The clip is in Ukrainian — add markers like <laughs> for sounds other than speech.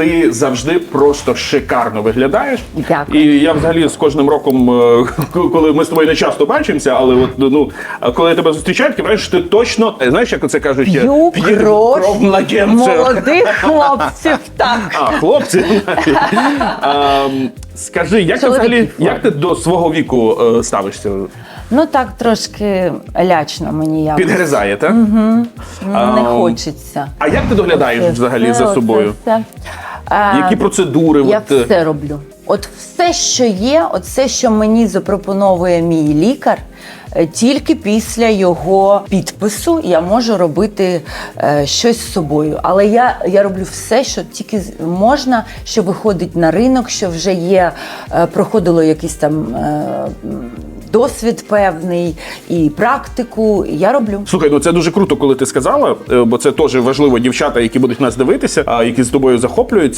Ти завжди просто шикарно виглядаєш. Дякую. І я взагалі з кожним роком, е, <laughs> коли ми з тобою не часто бачимося, але от ну коли тебе зустрічаю, таке враження, що ти точно знаєш, як це кажуть, П'ю кров младенця. молодих хлопців. <laughs> Так. А, хлопці. <laughs> Ем, Скажи, як ти взагалі як ти до свого віку е, ставишся? Ну так трошки лячно мені якось. Підгризає, так? Не Ам, хочеться. А як ти доглядаєш Це взагалі все, за собою? все. А, Які процедури? Я от, е, все роблю. От все, що є, от все, що мені запропоновує мій лікар, е, тільки після його підпису я можу робити е, щось з собою. Але я, я роблю все, що тільки можна, що виходить на ринок, що вже є, проходило якийсь там. Досвід певний і практику я роблю. Слухай, ну це дуже круто, коли ти сказала, бо це теж важливо дівчата, які будуть нас дивитися, а які з тобою захоплюються.